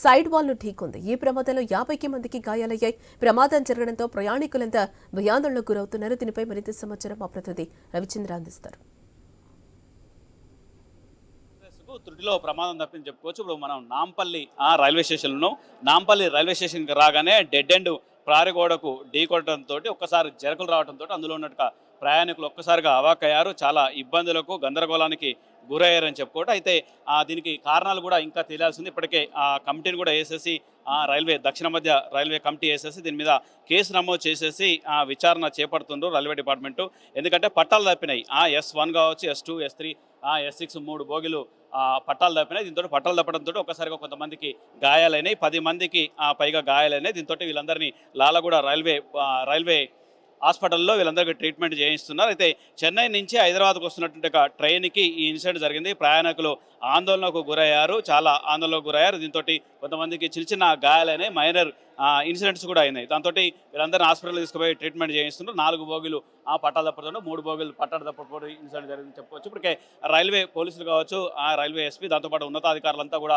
Side వాల్ను ఢీకొంది. ఈ ప్రమాదంలో యాభైకి మందికి గాయాలయ్యాయి. ప్రమాదం జరగడంతో ప్రయాణికులంతా భయాందోళనకు గురవుతున్నారు. దీనిపై మరింత సమాచారం మా ప్రతినిధి రవిచంద్ర అందిస్తారు. త్రుటిలో ప్రమాదం తప్పింది చెప్పుకోవచ్చు. ఇప్పుడు మనం నాంపల్లి ఆ రైల్వే స్టేషన్లో నాంపల్లి రైల్వే స్టేషన్కి రాగానే డెడ్ అండ్ ప్రారిగోడకు ఢీకొట్టడంతో ఒక్కసారి జరకలు రావడంతో అందులో ఉన్నట్టుగా ప్రయాణికులు ఒక్కసారిగా అవాకయ్యారు చాలా ఇబ్బందులకు గందరగోళానికి గురయ్యారని చెప్పుకోవటం. అయితే ఆ, దీనికి కారణాలు కూడా ఇంకా తెలియాల్సింది. ఇప్పటికే ఆ కమిటీని కూడా వేసేసి ఆ రైల్వే దక్షిణ మధ్య రైల్వే కమిటీ వేసేసి దీని మీద కేసు నమోదు చేసేసి ఆ విచారణ చేపడుతుండ్రు రైల్వే డిపార్ట్మెంటు. ఎందుకంటే పట్టాలు తప్పినాయి. ఆ ఎస్ వన్ కావచ్చు S two S three S six మూడు బోగిలు పట్టాలు తప్పినాయి. దీంతో పట్టాలు తప్పడంతో ఒకసారిగా కొంతమందికి గాయాలైనాయి. పది మందికి పైగా గాయాలైనాయి. దీంతో వీళ్ళందరినీ లాలగూడ రైల్వే రైల్వే హాస్పిటల్లో వీళ్ళందరికీ ట్రీట్మెంట్ చేయిస్తున్నారు. అయితే చెన్నై నుంచి హైదరాబాద్కు వస్తున్నటువంటి ఒక ట్రైన్కి ఈ ఇన్సిడెంట్ జరిగింది. ప్రయాణికులు ఆందోళనకు గురయ్యారు. చాలా ఆందోళనకు గురయ్యారు. దీంతో కొంతమందికి చిన్న చిన్న గాయాలైనాయి మైనర్ ఇన్సిడెంట్స్ కూడా అయినాయి. దాంతో వీళ్ళందరినీ హాస్పిటల్ తీసుకుపోయి ట్రీట్మెంట్ చేయిస్తున్నారు. నాలుగు బోగిలు ఆ పట్టాలు తప్పడంతో మూడు బోగిలు పట్టాలు తప్పకపోవడం ఇన్సిడెంట్ జరిగింది చెప్పుకోవచ్చు. ఇప్పటికే రైల్వే పోలీసులు కావచ్చు ఆ రైల్వే ఎస్పీ దాంతోపాటు ఉన్నతాధికారులంతా కూడా